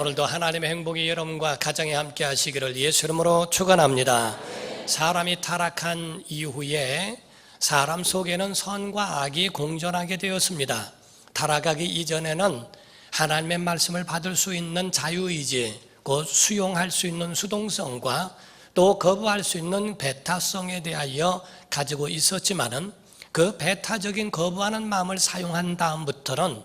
오늘도 하나님의 행복이 여러분과 가정에 함께 하시기를 예수 이름으로 축원합니다. 사람이 타락한 이후에 사람 속에는 선과 악이 공존하게 되었습니다. 타락하기 이전에는 하나님의 말씀을 받을 수 있는 자유의지, 곧 수용할 수 있는 수동성과 또 거부할 수 있는 배타성에 대하여 가지고 있었지만은 그 배타적인 거부하는 마음을 사용한 다음부터는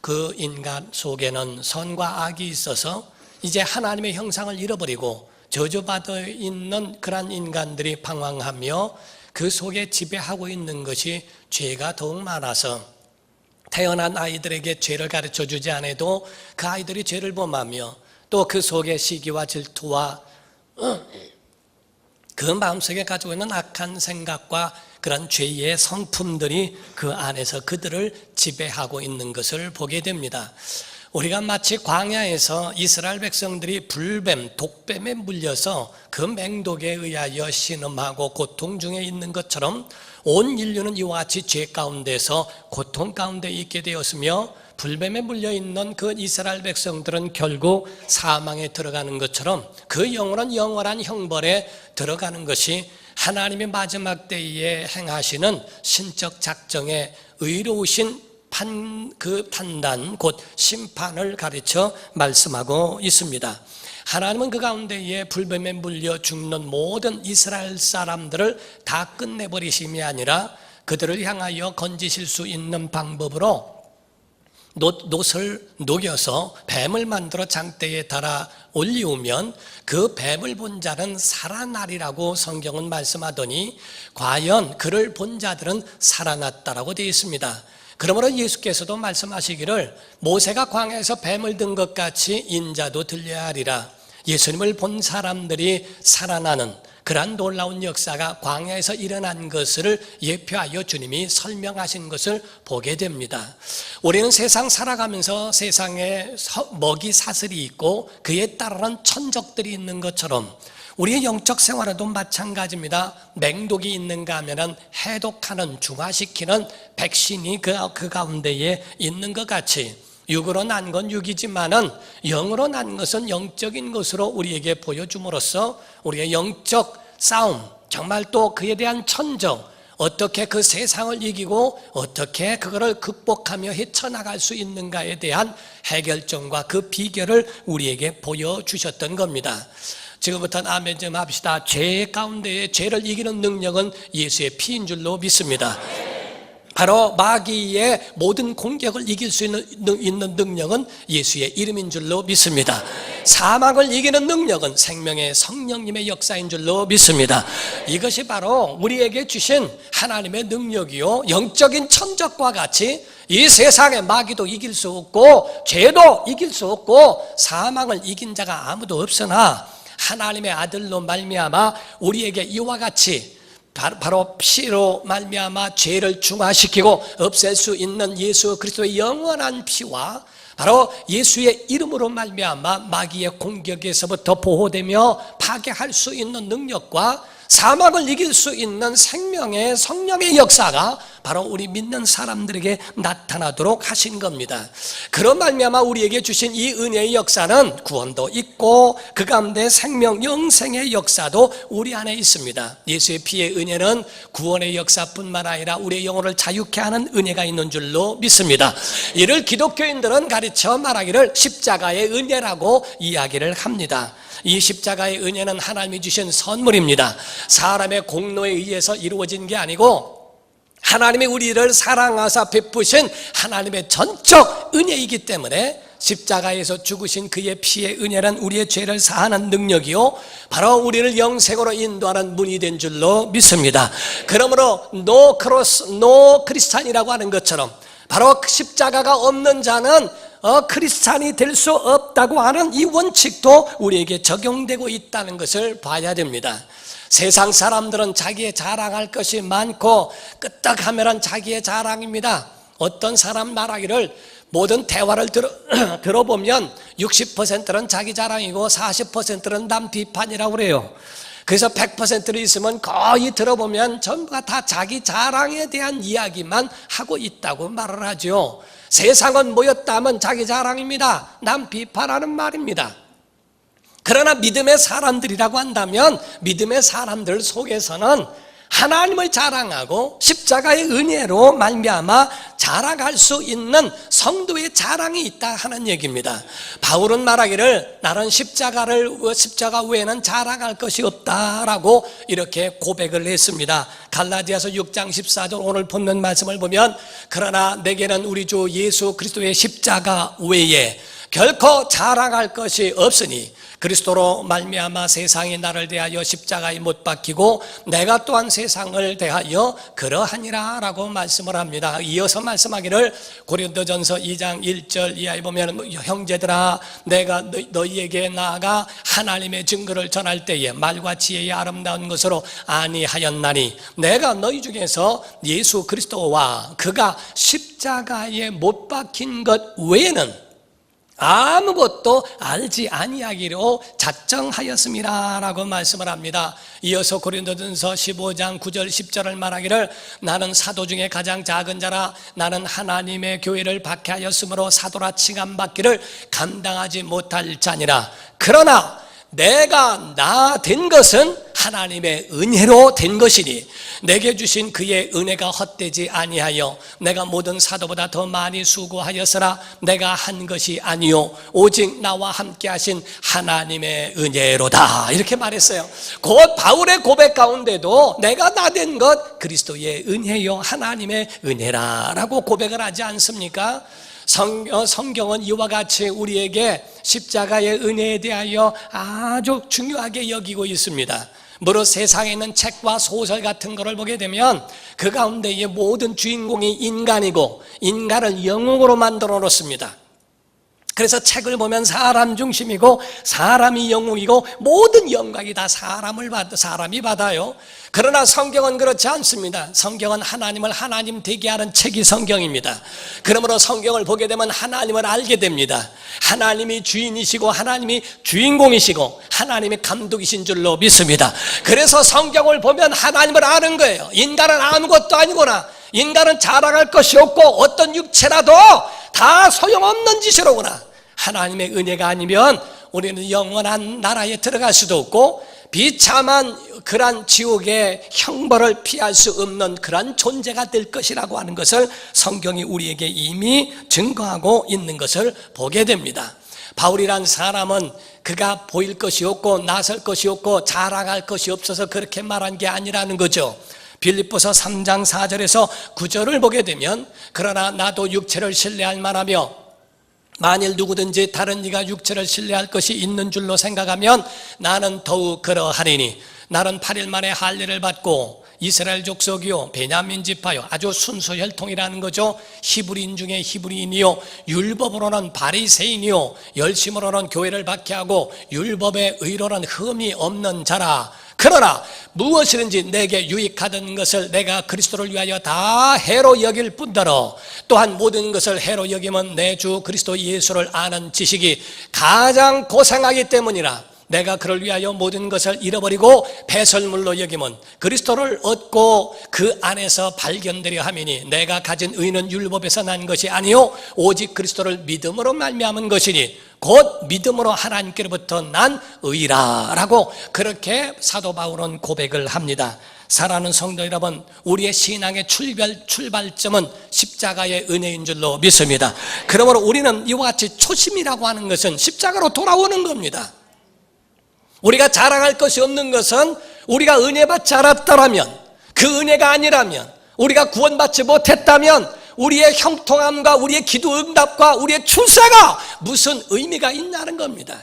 그 인간 속에는 선과 악이 있어서 이제 하나님의 형상을 잃어버리고 저주받아 있는 그러한 인간들이 방황하며 그 속에 지배하고 있는 것이 죄가 더욱 많아서 태어난 아이들에게 죄를 가르쳐 주지 않아도 그 아이들이 죄를 범하며 또 그 속에 시기와 질투와 그 마음속에 가지고 있는 악한 생각과 그런 죄의 성품들이 그 안에서 그들을 지배하고 있는 것을 보게 됩니다. 우리가 마치 광야에서 이스라엘 백성들이 불뱀, 독뱀에 물려서 그 맹독에 의하여 신음하고 고통 중에 있는 것처럼 온 인류는 이와 같이 죄 가운데서 고통 가운데 있게 되었으며 불뱀에 물려 있는 그 이스라엘 백성들은 결국 사망에 들어가는 것처럼 그 영원한 영원한 형벌에 들어가는 것이 하나님의 마지막 때에 행하시는 신적 작정에 의로우신 판, 그 판단, 곧 심판을 가르쳐 말씀하고 있습니다. 하나님은 그 가운데에 불뱀에 물려 죽는 모든 이스라엘 사람들을 다 끝내버리심이 아니라 그들을 향하여 건지실 수 있는 방법으로 노, 을 녹여서 뱀을 만들어 장대에 달아 올리우면 그 뱀을 본 자는 살아나리라고 성경은 말씀하더니 과연 그를 본 자들은 살아났다라고 되어 있습니다. 그러므로 예수께서도 말씀하시기를 모세가 광야에서 뱀을 든 것 같이 인자도 들려야 하리라. 예수님을 본 사람들이 살아나는 그러한 놀라운 역사가 광야에서 일어난 것을 예표하여 주님이 설명하신 것을 보게 됩니다. 우리는 세상 살아가면서 세상에 먹이 사슬이 있고 그에 따르는 천적들이 있는 것처럼 우리의 영적 생활에도 마찬가지입니다. 맹독이 있는가 하면 해독하는, 중화시키는 백신이 그, 그 가운데에 있는 것 같이 육으로 난 건 육이지만은 영으로 난 것은 영적인 것으로 우리에게 보여줌으로써 우리의 영적 싸움, 정말 또 그에 대한 천적, 어떻게 그 세상을 이기고 어떻게 그거를 극복하며 헤쳐나갈 수 있는가에 대한 해결점과 그 비결을 우리에게 보여주셨던 겁니다. 지금부터는 아멘 좀 합시다. 죄 가운데에 죄를 이기는 능력은 예수의 피인 줄로 믿습니다. 바로 마귀의 모든 공격을 이길 수 있는, 있는 능력은 예수의 이름인 줄로 믿습니다. 사망을 이기는 능력은 생명의 성령님의 역사인 줄로 믿습니다. 이것이 바로 우리에게 주신 하나님의 능력이요. 영적인 천적과 같이 이 세상에 마귀도 이길 수 없고, 죄도 이길 수 없고, 사망을 이긴 자가 아무도 없으나, 하나님의 아들로 말미암아 우리에게 이와 같이 바로 피로 말미암아 죄를 중화시키고 없앨 수 있는 예수 그리스도의 영원한 피와 바로 예수의 이름으로 말미암아 마귀의 공격에서부터 보호되며 파괴할 수 있는 능력과 사망을 이길 수 있는 생명의 성령의 역사가 바로 우리 믿는 사람들에게 나타나도록 하신 겁니다. 그런 말미암아 우리에게 주신 이 은혜의 역사는 구원도 있고 그 가운데 생명 영생의 역사도 우리 안에 있습니다. 예수의 피의 은혜는 구원의 역사뿐만 아니라 우리의 영혼을 자유케 하는 은혜가 있는 줄로 믿습니다. 이를 기독교인들은 가르쳐 말하기를 십자가의 은혜라고 이야기를 합니다. 이 십자가의 은혜는 하나님이 주신 선물입니다. 사람의 공로에 의해서 이루어진 게 아니고 하나님이 우리를 사랑하사 베푸신 하나님의 전적 은혜이기 때문에 십자가에서 죽으신 그의 피의 은혜란 우리의 죄를 사하는 능력이요 바로 우리를 영생으로 인도하는 문이 된 줄로 믿습니다. 그러므로 노 크로스 노 크리스찬이라고 하는 것처럼 바로 십자가가 없는 자는 어, 크리스찬이 될 수 없다고 하는 이 원칙도 우리에게 적용되고 있다는 것을 봐야 됩니다. 세상 사람들은 자기의 자랑할 것이 많고 끄떡하면 자기의 자랑입니다. 어떤 사람 말하기를 모든 대화를 들어, 들어보면 60%는 자기 자랑이고 40%는 남 비판이라고 그래요. 그래서 100%를 있으면 거의 들어보면 전부가 다 자기 자랑에 대한 이야기만 하고 있다고 말을 하죠. 세상은 모였다 하면 자기 자랑입니다. 남 비판하는 말입니다. 그러나 믿음의 사람들이라고 한다면 믿음의 사람들 속에서는 하나님을 자랑하고 십자가의 은혜로 말미암아 자랑할 수 있는 성도의 자랑이 있다 하는 얘기입니다. 바울은 말하기를 나는 십자가를 십자가 외에는 자랑할 것이 없다라고 이렇게 고백을 했습니다. 갈라디아서 6장 14절 오늘 본문 말씀을 보면 그러나 내게는 우리 주 예수 그리스도의 십자가 외에 결코 자랑할 것이 없으니 그리스도로 말미암아 세상이 나를 대하여 십자가에 못 박히고 내가 또한 세상을 대하여 그러하니라라고 말씀을 합니다. 이어서 말씀하기를 고린도전서 2장 1절 이하에 보면 형제들아 내가 너희에게 나아가 하나님의 증거를 전할 때에 말과 지혜의 아름다운 것으로 아니하였나니 내가 너희 중에서 예수 그리스도와 그가 십자가에 못 박힌 것 외에는 아무것도 알지 아니하기로 작정하였습니다 라고 말씀을 합니다. 이어서 고린도전서 15장 9절 10절을 말하기를 나는 사도 중에 가장 작은 자라 나는 하나님의 교회를 박해하였으므로 사도라 칭함 받기를 감당하지 못할 자니라. 그러나 내가 나 된 것은 하나님의 은혜로 된 것이니 내게 주신 그의 은혜가 헛되지 아니하여 내가 모든 사도보다 더 많이 수고하였으나 내가 한 것이 아니요 오직 나와 함께 하신 하나님의 은혜로다 이렇게 말했어요 곧 바울의 고백 가운데도 내가 나 된 것 그리스도의 은혜요 하나님의 은혜라라고 고백을 하지 않습니까? 성, 성경은 이와 같이 우리에게 십자가의 은혜에 대하여 아주 중요하게 여기고 있습니다. 무릇 세상에 있는 책과 소설 같은 것을 보게 되면 그 가운데의 모든 주인공이 인간이고 인간을 영웅으로 만들어 놓습니다. 그래서 책을 보면 사람 중심이고 사람이 영웅이고 모든 영광이 다 사람을 받 사람이 받아요. 그러나 성경은 그렇지 않습니다. 성경은 하나님을 하나님 되게 하는 책이 성경입니다. 그러므로 성경을 보게 되면 하나님을 알게 됩니다. 하나님이 주인이시고 하나님이 주인공이시고 하나님이 감독이신 줄로 믿습니다. 그래서 성경을 보면 하나님을 아는 거예요. 인간은 아무것도 아니구나. 인간은 자랑할 것이 없고 어떤 육체라도 다 소용없는 짓이로구나. 하나님의 은혜가 아니면 우리는 영원한 나라에 들어갈 수도 없고 비참한 그러한 지옥의 형벌을 피할 수 없는 그러한 존재가 될 것이라고 하는 것을 성경이 우리에게 이미 증거하고 있는 것을 보게 됩니다. 바울이란 사람은 그가 보일 것이 없고 나설 것이 없고 자랑할 것이 없어서 그렇게 말한 게 아니라는 거죠. 빌립보서 3장 4절에서 9절을 보게 되면 그러나 나도 육체를 신뢰할 만하며 만일 누구든지 다른 이가 육체를 신뢰할 것이 있는 줄로 생각하면 나는 더욱 그러하리니 나는 8일 만에 할례를 받고 이스라엘 족속이요 베냐민 지파요 아주 순수 혈통이라는 거죠. 히브리인 중에 히브리인이요 율법으로는 바리새인이요 열심으로는 교회를 박해하고 율법의 의로는 흠이 없는 자라 그러나 무엇이든지 내게 유익하던 것을 내가 그리스도를 위하여 다 해로 여길 뿐더러 또한 모든 것을 해로 여기면 내 주 그리스도 예수를 아는 지식이 가장 고상하기 때문이라 내가 그를 위하여 모든 것을 잃어버리고 배설물로 여기면 그리스도를 얻고 그 안에서 발견되려 함이니 내가 가진 의는 율법에서 난 것이 아니요 오직 그리스도를 믿음으로 말미암은 것이니 곧 믿음으로 하나님께로부터 난 의라라고 그렇게 사도 바울은 고백을 합니다. 사랑하는 성도 여러분, 우리의 신앙의 출발, 출발점은 십자가의 은혜인 줄로 믿습니다. 그러므로 우리는 이와 같이 초심이라고 하는 것은 십자가로 돌아오는 겁니다. 우리가 자랑할 것이 없는 것은 우리가 은혜 받지 않았다면 그 은혜가 아니라면 우리가 구원받지 못했다면 우리의 형통함과 우리의 기도 응답과 우리의 출세가 무슨 의미가 있냐는 겁니다.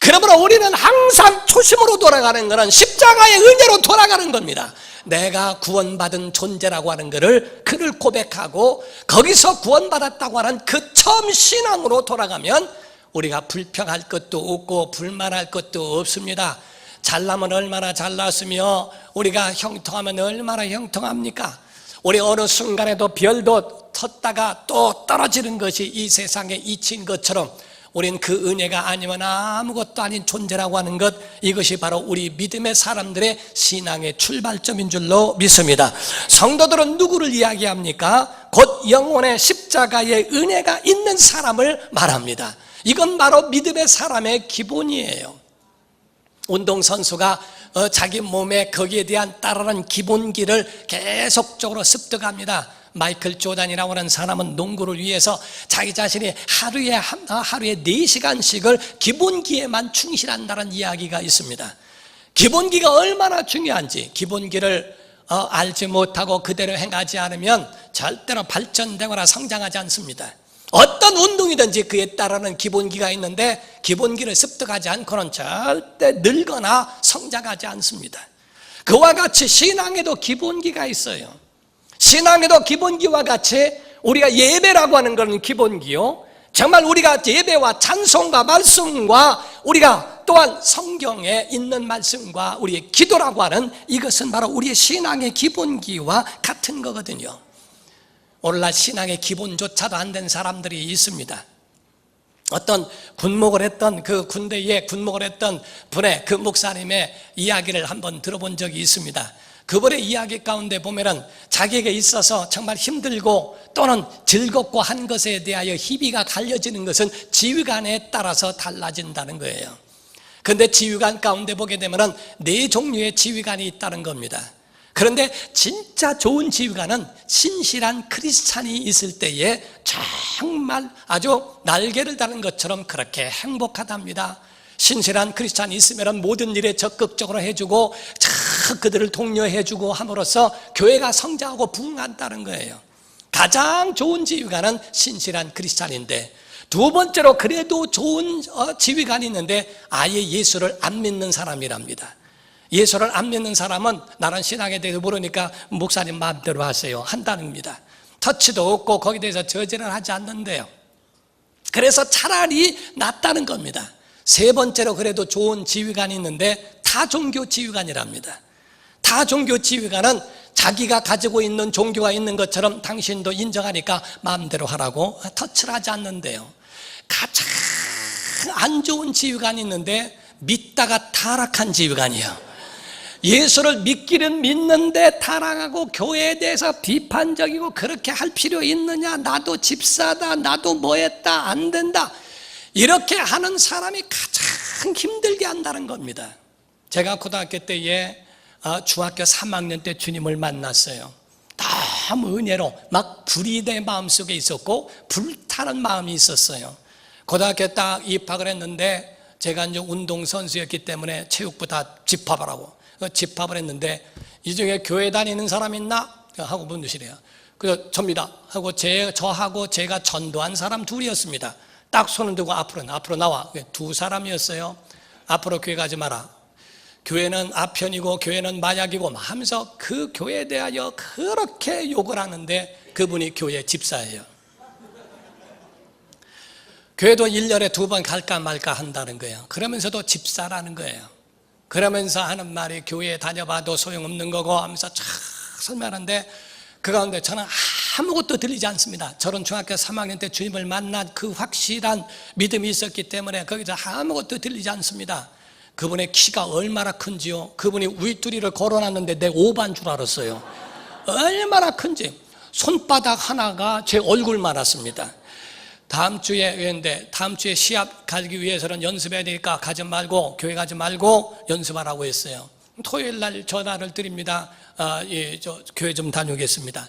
그러므로 우리는 항상 초심으로 돌아가는 것은 십자가의 은혜로 돌아가는 겁니다. 내가 구원받은 존재라고 하는 것을 그를 고백하고 거기서 구원받았다고 하는 그 처음 신앙으로 돌아가면 우리가 불평할 것도 없고 불만할 것도 없습니다. 잘나면 얼마나 잘났으며 우리가 형통하면 얼마나 형통합니까? 우리 어느 순간에도 별도 텄다가 또 떨어지는 것이 이 세상에 이친 것처럼 우린 그 은혜가 아니면 아무것도 아닌 존재라고 하는 것 이것이 바로 우리 믿음의 사람들의 신앙의 출발점인 줄로 믿습니다. 성도들은 누구를 이야기합니까? 곧 영혼의 십자가의 은혜가 있는 사람을 말합니다. 이건 바로 믿음의 사람의 기본이에요. 운동선수가 어, 자기 몸에 거기에 대한 따르는 기본기를 계속적으로 습득합니다. 마이클 조단이라고 하는 사람은 농구를 위해서 자기 자신이 하루에 한- 아, 하루에 4시간씩을 기본기에만 충실한다는 이야기가 있습니다. 기본기가 얼마나 중요한지 기본기를 어, 알지 못하고 그대로 행하지 않으면 절대로 발전되거나 성장하지 않습니다. 어떤 운동이든지 그에 따르는 기본기가 있는데 기본기를 습득하지 않고는 절대 늙거나 성장하지 않습니다. 그와 같이 신앙에도 기본기가 있어요. 신앙에도 기본기와 같이 우리가 예배라고 하는 것은 기본기요. 정말 우리가 예배와 찬송과 말씀과 우리가 또한 성경에 있는 말씀과 우리의 기도라고 하는 이것은 바로 우리의 신앙의 기본기와 같은 거거든요. 오늘날 신앙의 기본조차도 안 된 사람들이 있습니다. 어떤 군목을 했던 그 군대에 군목을 했던 분의 그 목사님의 이야기를 한번 들어본 적이 있습니다. 그분의 이야기 가운데 보면은 자기에게 있어서 정말 힘들고 또는 즐겁고 한 것에 대하여 희비가 갈려지는 것은 지휘관에 따라서 달라진다는 거예요. 근데 지휘관 가운데 보게 되면은 네 종류의 지휘관이 있다는 겁니다. 그런데 진짜 좋은 지휘관은 신실한 크리스찬이 있을 때에 정말 아주 날개를 다는 것처럼 그렇게 행복하답니다. 신실한 크리스찬이 있으면 모든 일에 적극적으로 해주고 참 그들을 독려해주고 함으로써 교회가 성장하고 부흥한다는 거예요. 가장 좋은 지휘관은 신실한 크리스찬인데 두 번째로 그래도 좋은 어, 지휘관이 있는데 아예 예수를 안 믿는 사람이랍니다. 예수를 안 믿는 사람은 나는 신앙에 대해서 모르니까 목사님 마음대로 하세요 한다는 겁니다. 터치도 없고 거기에 대해서 저지를 하지 않는데요. 그래서 차라리 낫다는 겁니다. 세 번째로 그래도 좋은 지휘관이 있는데 타종교 지휘관이랍니다. 타종교 지휘관은 자기가 가지고 있는 종교가 있는 것처럼 당신도 인정하니까 마음대로 하라고 터치를 하지 않는데요. 가장 안 좋은 지휘관이 있는데 믿다가 타락한 지휘관이에요. 예수를 믿기는 믿는데 타락하고 교회에 대해서 비판적이고 그렇게 할 필요 있느냐? 나도 집사다, 나도 뭐 했다, 안 된다. 이렇게 하는 사람이 가장 힘들게 한다는 겁니다. 제가 고등학교 때에 어, 중학교 3학년 때 주님을 만났어요. 너무 은혜로 막 불이 내 마음속에 있었고 불타는 마음이 있었어요. 고등학교 딱 입학을 했는데 제가 이제 운동선수였기 때문에 체육부 다그 집합을 했는데 이 중에 교회 다니는 사람 있나? 하고 묻으시래요. 그래서 접니다. 하고 제, 저하고 제가 전도한 사람 둘이었습니다. 딱 손을 들고 앞으로, 앞으로 나와. 두 사람이었어요. 앞으로 교회 가지 마라. 교회는 아편이고 교회는 마약이고 하면서 그 교회에 대하여 그렇게 욕을 하는데 그분이 교회 집사예요. 교회도 1년에 두 번 갈까 말까 한다는 거예요. 그러면서도 집사라는 거예요. 그러면서 하는 말이 교회에 다녀봐도 소용없는 거고 하면서 쫙 설명하는데 그 가운데 저는 아무것도 들리지 않습니다. 저는 중학교 3학년 때 주님을 만난 그 확실한 믿음이 있었기 때문에 거기서 아무것도 들리지 않습니다. 그분의 키가 얼마나 큰지요. 그분이 윗두리를 걸어놨는데 내 오반 줄 알았어요. 얼마나 큰지. 손바닥 하나가 제 얼굴만 왔습니다. 다음 주에 근데 다음 주에 시합 가기 위해서는 연습해야 되니까 가지 말고 교회 가지 말고 연습하라고 했어요. 토요일 날 전화를 드립니다. 아, 예, 저 교회 좀 다녀오겠습니다.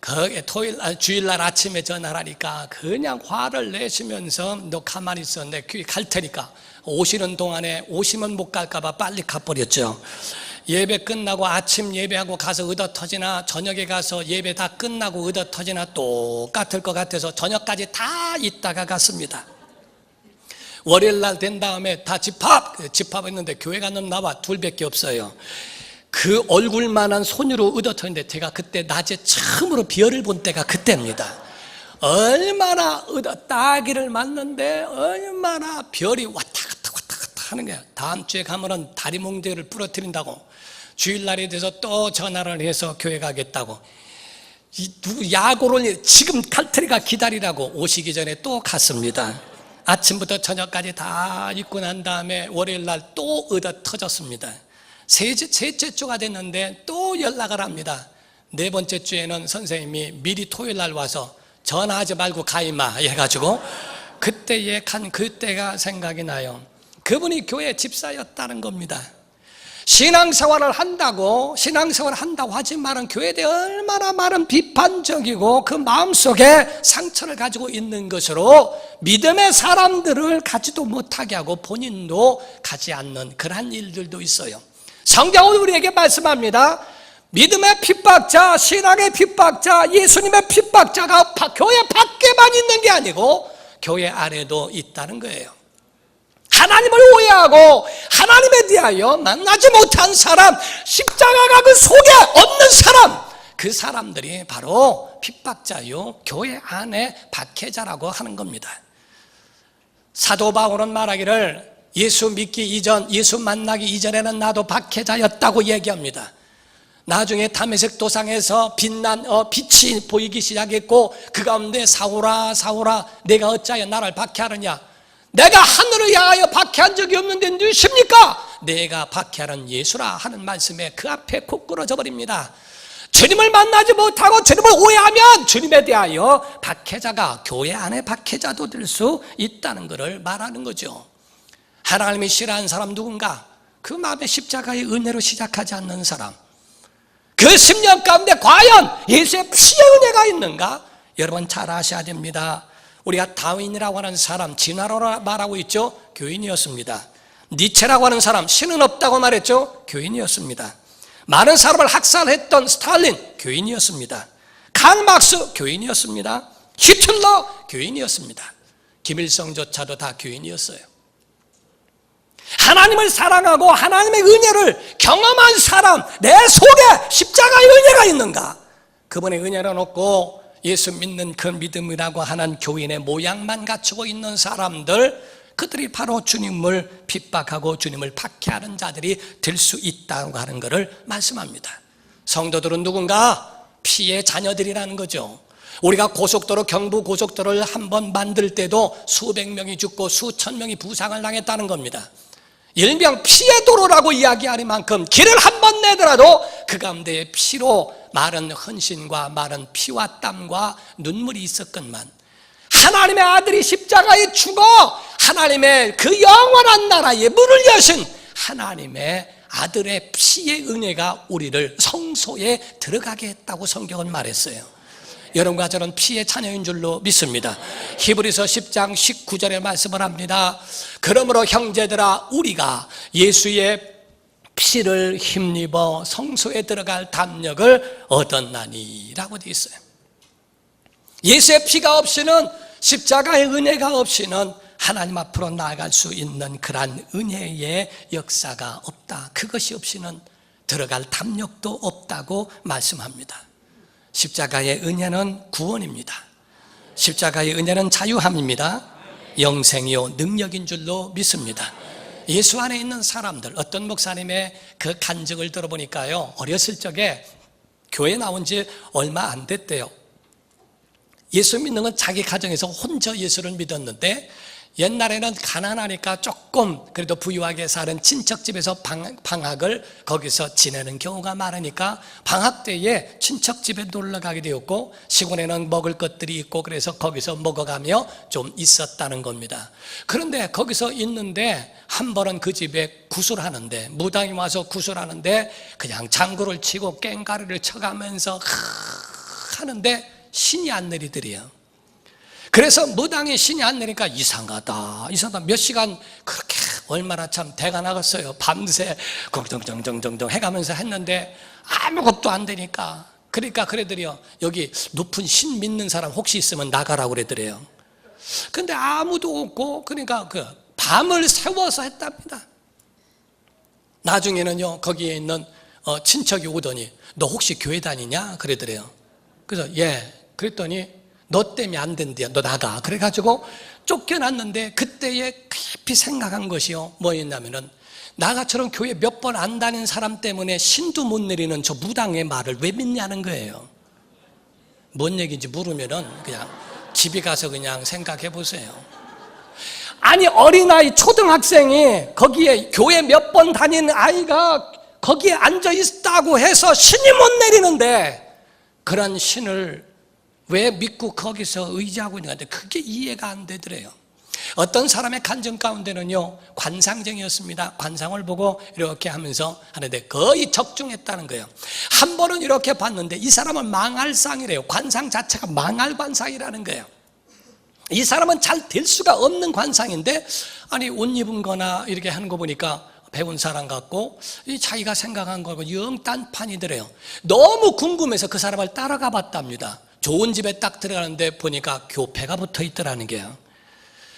그 토요일 날 주일 날 아침에 전화를 하니까 그냥 화를 내시면서 너 가만히 있어 내귀갈 테니까 오시는 동안에 오시면 못 갈까봐 빨리 가버렸죠. 예배 끝나고 아침 예배하고 가서 의도 터지나 저녁에 가서 예배 다 끝나고 의도 터지나 똑같을 것 같아서 저녁까지 다 있다가 갔습니다. 월요일 날 된 다음에 다 집합 집합했는데 교회 가는 나와 둘밖에 없어요. 그 얼굴만한 손으로 의도터는데 제가 그때 낮에 처음으로 별을 본 때가 그때입니다. 얼마나 의도 따기를 맞는데 얼마나 별이 왔다 갔다 왔다 갔다 하는 거야. 다음 주에 가면은 다리 몽둥이를 부러뜨린다고 주일날에 돼서 또 전화를 해서 교회 가겠다고 이 누구 야고를 지금 칼트리가 기다리라고 오시기 전에 또 갔습니다. 아침부터 저녁까지 다 입고 난 다음에 월요일 날 또 얻어 터졌습니다. 셋째, 셋째 주가 됐는데 또 연락을 합니다. 네 번째 주에는 선생님이 미리 토요일 날 와서 전화하지 말고 가이마 해가지고 그때에 간 그때가 생각이 나요. 그분이 교회 집사였다는 겁니다. 신앙생활을 한다고 신앙생활을 한다고 하지만은 교회에 대해 얼마나 많은 비판적이고 그 마음속에 상처를 가지고 있는 것으로 믿음의 사람들을 가지도 못하게 하고 본인도 가지 않는 그러한 일들도 있어요. 성경은 우리에게 말씀합니다. 믿음의 핍박자, 신앙의 핍박자, 예수님의 핍박자가 바- 교회 밖에만 있는 게 아니고 교회 안에도 있다는 거예요. 하나님을 오해하고 하나님에 대하여 만나지 못한 사람, 십자가가 그 속에 없는 사람, 그 사람들이 바로 핍박자요, 교회 안에 박해자라고 하는 겁니다. 사도 바울은 말하기를 예수 믿기 이전, 예수 만나기 이전에는 나도 박해자였다고 얘기합니다. 나중에 담에색 도상에서 빛난 어, 빛이 보이기 시작했고 그 가운데 사오라 사오라 내가 어찌하여 나를 박해하느냐 내가 하늘을 향하여 박해한 적이 없는데 누십니까? 내가 박해하는 예수라 하는 말씀에 그 앞에 콕 끊어져 버립니다. 주님을 만나지 못하고 주님을 오해하면 주님에 대하여 박해자가 교회 안에 박해자도 될 수 있다는 것을 말하는 거죠. 하나님이 싫어하는 사람 누군가? 그 마음에 십자가의 은혜로 시작하지 않는 사람. 그 10년 가운데 과연 예수의 피의 은혜가 있는가? 여러분 잘 아셔야 됩니다. 우리가 다윈이라고 하는 사람, 진화로 말하고 있죠? 교인이었습니다. 니체라고 하는 사람, 신은 없다고 말했죠? 교인이었습니다. 많은 사람을 학살했던 스탈린, 교인이었습니다. 칼막스, 교인이었습니다. 히틀러, 교인이었습니다. 김일성조차도 다 교인이었어요. 하나님을 사랑하고 하나님의 은혜를 경험한 사람, 내 속에 십자가의 은혜가 있는가? 그분의 은혜는 없고 예수 믿는 그 믿음이라고 하는 교인의 모양만 갖추고 있는 사람들, 그들이 바로 주님을 핍박하고 주님을 박해하는 자들이 될 수 있다고 하는 것을 말씀합니다. 성도들은 누군가? 피의 자녀들이라는 거죠. 우리가 고속도로 경부 고속도로를 한 번 만들 때도 수백 명이 죽고 수천 명이 부상을 당했다는 겁니다. 일명 피의 도로라고 이야기하는 만큼 길을 한 번 내더라도 그 가운데 피로 마른 헌신과 마른 피와 땀과 눈물이 있었건만 하나님의 아들이 십자가에 죽어 하나님의 그 영원한 나라에 문을 여신 하나님의 아들의 피의 은혜가 우리를 성소에 들어가게 했다고 성경은 말했어요. 여러분과 저는 피의 자녀인 줄로 믿습니다. 히브리서 10장 19절에 말씀을 합니다. 그러므로 형제들아 우리가 예수의 피를 힘입어 성소에 들어갈 담력을 얻었나니라고 되어 있어요. 예수의 피가 없이는 십자가의 은혜가 없이는 하나님 앞으로 나아갈 수 있는 그러한 은혜의 역사가 없다. 그것이 없이는 들어갈 담력도 없다고 말씀합니다. 십자가의 은혜는 구원입니다. 십자가의 은혜는 자유함입니다. 영생이요 능력인 줄로 믿습니다. 예수 안에 있는 사람들 어떤 목사님의 그 간증을 들어보니까요 어렸을 적에 교회 나온 지 얼마 안 됐대요. 예수 믿는 건 자기 가정에서 혼자 예수를 믿었는데 옛날에는 가난하니까 조금 그래도 부유하게 사는 친척 집에서 방, 방학 을 거기서 지내는 경우가 많으니까 방학 때에 친척 집에 놀러 가게 되었고 시골에는 먹을 것들이 있고 그래서 거기서 먹어가며 좀 있었다는 겁니다. 그런데 거기서 있는데 한 번은 그 집에 구슬하는데 무당이 와서 구슬하는데 그냥 장구를 치고 깽가리를 쳐가면서 하는데 신이 안 내리더래요. 그래서 무당이 신이 안 내니까 이상하다. 이상하다. 몇 시간 그렇게 얼마나 참 대가 나갔어요. 밤새 걱정정정정정 해가면서 했는데 아무것도 안 되니까. 그러니까 그래더래요. 여기 높은 신 믿는 사람 혹시 있으면 나가라고 그래더래요. 근데 아무도 없고 그러니까 그 밤을 세워서 했답니다. 나중에는요 거기에 있는 어, 친척이 오더니 너 혹시 교회 다니냐 그러더래요. 그래서 예 그랬더니 너 때문에 안 된대요. 너 나가. 그래가지고 쫓겨났는데 그때에 깊이 생각한 것이요. 뭐였냐면은 나가처럼 교회 몇 번 안 다닌 사람 때문에 신도 못 내리는 저 무당의 말을 왜 믿냐는 거예요. 뭔 얘기인지 물으면은 그냥 집에 가서 그냥 생각해 보세요. 아니 어린아이 초등학생이 거기에 교회 몇 번 다니는 아이가 거기에 앉아 있다고 해서 신이 못 내리는데 그런 신을 왜 믿고 거기서 의지하고 있는 건데 그게 이해가 안 되더래요. 어떤 사람의 간증 가운데는요 관상쟁이었습니다. 관상을 보고 이렇게 하면서 하는데 거의 적중했다는 거예요. 한 번은 이렇게 봤는데 이 사람은 망할 상이래요. 관상 자체가 망할 관상이라는 거예요. 이 사람은 잘 될 수가 없는 관상인데 아니 옷 입은 거나 이렇게 하는 거 보니까 배운 사람 같고 이 자기가 생각한 거고 영 딴판이더래요. 너무 궁금해서 그 사람을 따라가 봤답니다. 좋은 집에 딱 들어가는데 보니까 교패가 붙어 있더라는 게요.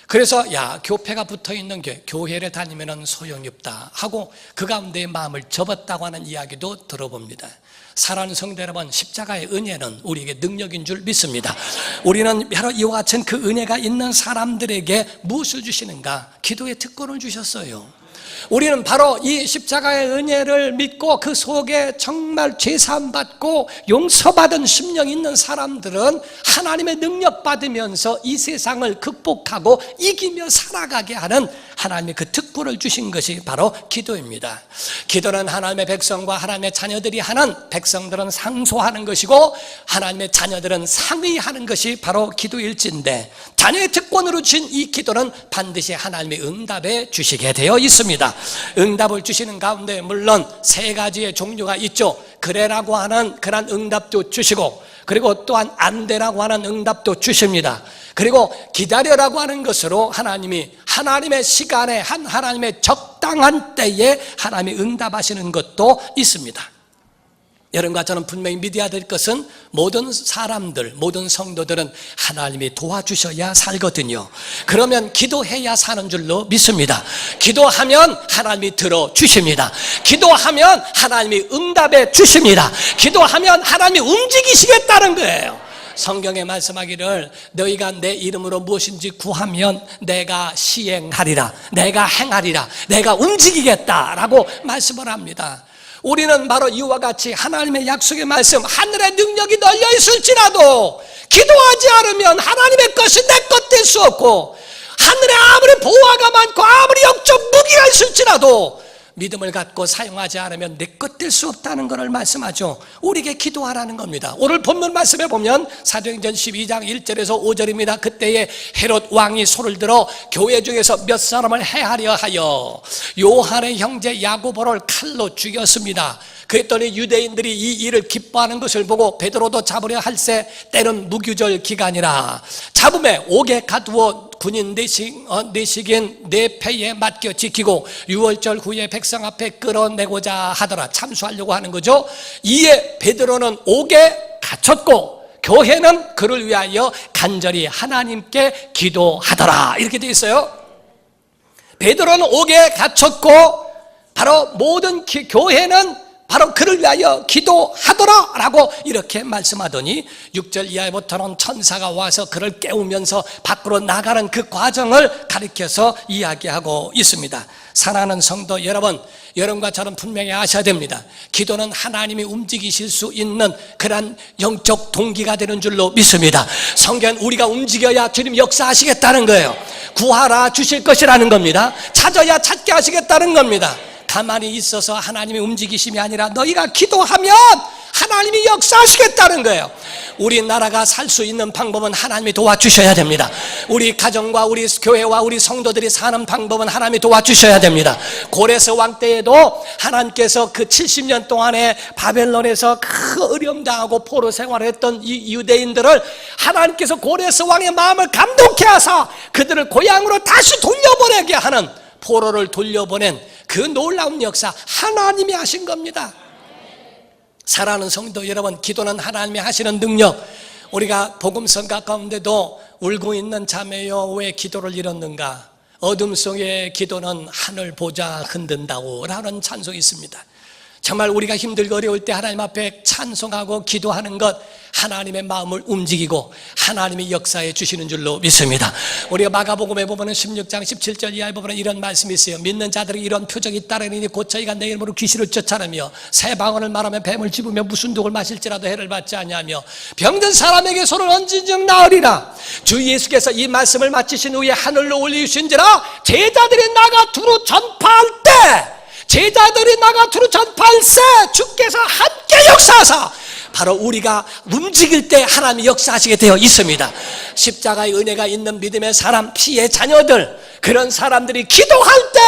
그래서 야 교패가 붙어 있는 게 교회를 다니면은 소용이 없다 하고 그 가운데 마음을 접었다고 하는 이야기도 들어봅니다. 사랑하는 성도 여러분, 십자가의 은혜는 우리에게 능력인 줄 믿습니다. 우리는 바로 이와 같은 그 은혜가 있는 사람들에게 무엇을 주시는가? 기도의 특권을 주셨어요. 우리는 바로 이 십자가의 은혜를 믿고 그 속에 정말 죄사함 받고 용서받은 심령 있는 사람들은 하나님의 능력 받으면서 이 세상을 극복하고 이기며 살아가게 하는 하나님의 그 특권을 주신 것이 바로 기도입니다. 기도는 하나님의 백성과 하나님의 자녀들이 하는 백성들은 상소하는 것이고 하나님의 자녀들은 상의하는 것이 바로 기도일진데 자녀의 특권으로 주신 이 기도는 반드시 하나님의 응답에 주시게 되어 있습니다. 응답을 주시는 가운데 물론 세 가지의 종류가 있죠. 그래라고 하는 그런 응답도 주시고 그리고 또한 안 되라고 하는 응답도 주십니다. 그리고 기다려라고 하는 것으로 하나님이 하나님의 시간에 한 하나님의 적당한 때에 하나님이 응답하시는 것도 있습니다. 여러분과 저는 분명히 믿어야 될 것은 모든 사람들, 모든 성도들은 하나님이 도와주셔야 살거든요. 그러면 기도해야 사는 줄로 믿습니다. 기도하면 하나님이 들어주십니다. 기도하면 하나님이 응답해 주십니다. 기도하면 하나님이 움직이시겠다는 거예요. 성경에 말씀하기를 너희가 내 이름으로 무엇인지 구하면 내가 시행하리라. 내가 행하리라. 내가 움직이겠다라고 말씀을 합니다. 우리는 바로 이와 같이 하나님의 약속의 말씀, 하늘의 능력이 널려 있을지라도 기도하지 않으면 하나님의 것이 내 것 될 수 없고 하늘에 아무리 보화가 많고 아무리 역적 무기가 있을지라도 믿음을 갖고 사용하지 않으면 내 것 될 수 없다는 것을 말씀하죠. 우리에게 기도하라는 겁니다. 오늘 본문 말씀에 보면 사도행전 12장 1절에서 5절입니다. 그때에 헤롯 왕이 소를 들어 교회 중에서 몇 사람을 해하려 하여 요한의 형제 야고보를 칼로 죽였습니다. 그랬더니 유대인들이 이 일을 기뻐하는 것을 보고 베드로도 잡으려 할세 때는 무규절 기간이라 잡음에 옥에 가두어 군인 내식, 어, 내식인 내 패에 맡겨 지키고 6월절 후에 백성 앞에 끌어내고자 하더라. 참수하려고 하는 거죠. 이에 베드로는 옥에 갇혔고 교회는 그를 위하여 간절히 하나님께 기도하더라. 이렇게 되어 있어요. 베드로는 옥에 갇혔고 바로 모든 기, 교회는 바로 그를 위하여 기도하더라 라고 이렇게 말씀하더니 6절 이하부터는 천사가 와서 그를 깨우면서 밖으로 나가는 그 과정을 가리켜서 이야기하고 있습니다. 사랑하는 성도 여러분 여러분과 저는 분명히 아셔야 됩니다. 기도는 하나님이 움직이실 수 있는 그러한 영적 동기가 되는 줄로 믿습니다. 성경 우리가 움직여야 주님 역사하시겠다는 거예요. 구하라 주실 것이라는 겁니다. 찾아야 찾게 하시겠다는 겁니다 가만히 있어서 하나님이 움직이심이 아니라 너희가 기도하면 하나님이 역사하시겠다는 거예요. 우리나라가 살 수 있는 방법은 하나님이 도와주셔야 됩니다. 우리 가정과 우리 교회와 우리 성도들이 사는 방법은 하나님이 도와주셔야 됩니다. 고레스 왕 때에도 하나님께서 그 70년 동안에 바벨론에서 그 어려움 당하고 포로 생활했던 이 유대인들을 하나님께서 고레스 왕의 마음을 감동케 하사 그들을 고향으로 다시 돌려보내게 하는 포로를 돌려보낸 그 놀라운 역사 하나님이 하신 겁니다. 사랑하는 성도 여러분, 기도는 하나님이 하시는 능력. 우리가 복음성가 가운데도 울고 있는 자매여 왜 기도를 잃었는가? 어둠 속의 기도는 하늘 보자 흔든다고 라는 찬송이 있습니다. 정말 우리가 힘들고 어려울 때 하나님 앞에 찬송하고 기도하는 것 하나님의 마음을 움직이고 하나님이 역사해 주시는 줄로 믿습니다. 우리가 마가복음에 보면 16장 17절 이하에 보면 이런 말씀이 있어요. 믿는 자들이 이런 표적이 따르니 곧 저희가 내 이름으로 귀신을 쫓아내며 새 방언을 말하며 뱀을 집으며 무슨 독을 마실지라도 해를 받지 아니하며 병든 사람에게 손을 얹은 즉 나으리라. 주 예수께서 이 말씀을 마치신 후에 하늘로 올리신지라 제자들이 나가 두루 전파할 때 제자들이 나가 두루 전파할 때 주께서 함께 역사하사 바로 우리가 움직일 때 하나님이 역사하시게 되어 있습니다. 십자가의 은혜가 있는 믿음의 사람, 피의 자녀들, 그런 사람들이 기도할 때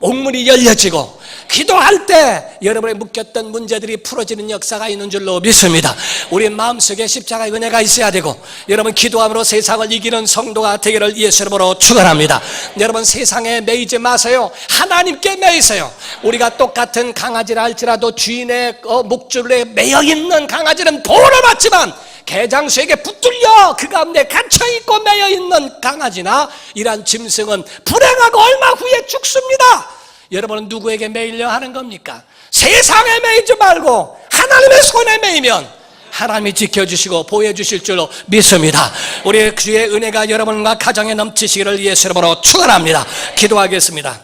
옥문이 열려지고 기도할 때 여러분의 묶였던 문제들이 풀어지는 역사가 있는 줄로 믿습니다. 우리 마음속에 십자가의 은혜가 있어야 되고 여러분 기도함으로 세상을 이기는 성도가 되기를 예수 이름으로 축원합니다. 여러분 세상에 매이지 마세요. 하나님께 매이세요. 우리가 똑같은 강아지라 할지라도 주인의 어, 목줄에 매여 있는 강아지는 보호를 받지만 개장수에게 붙들려 그 가운데 갇혀 있고 매여 있는 강아지나 이러한 짐승은 불행하고 얼마 후에 죽습니다. 여러분은 누구에게 매이려 하는 겁니까? 세상에 매이지 말고 하나님의 손에 매이면 하나님이 지켜주시고 보호해주실 줄로 믿습니다. 우리의 주의 은혜가 여러분과 가정에 넘치시기를 예수 이름으로 축원합니다. 기도하겠습니다.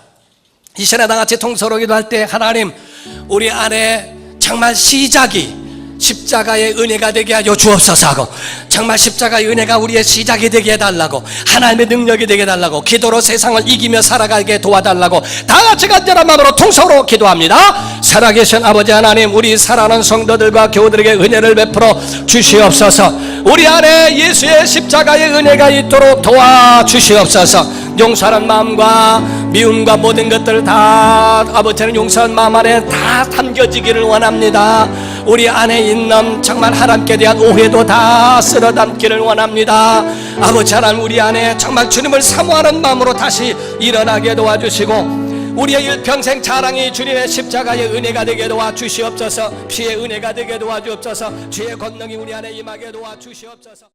이 시간에 다 같이 통서로 기도할 때 하나님 우리 안에 정말 시작이 십자가의 은혜가 되게 하여 주옵소서 하고 정말 십자가의 은혜가 우리의 시작이 되게 해달라고 하나님의 능력이 되게 해달라고 기도로 세상을 이기며 살아가게 도와달라고 다 같이 간절한 마음으로 통서로 기도합니다. 살아계신 아버지 하나님 우리 사랑하는 성도들과 교우들에게 은혜를 베풀어 주시옵소서. 우리 안에 예수의 십자가의 은혜가 있도록 도와주시옵소서 용서하는 마음과 미움과 모든 것들 다 아버지는 용서하는 마음 안에 다 담겨지기를 원합니다. 우리 안에 있는 정말 하나님께 대한 오해도 다 쓸어 담기를 원합니다. 아버지 하나님 우리 안에 정말 주님을 사모하는 마음으로 다시 일어나게 도와주시고 우리의 일평생 자랑이 주님의 십자가의 은혜가 되게 도와주시옵소서 피의 은혜가 되게 도와주옵소서 주의 권능이 우리 안에 임하게 도와주시옵소서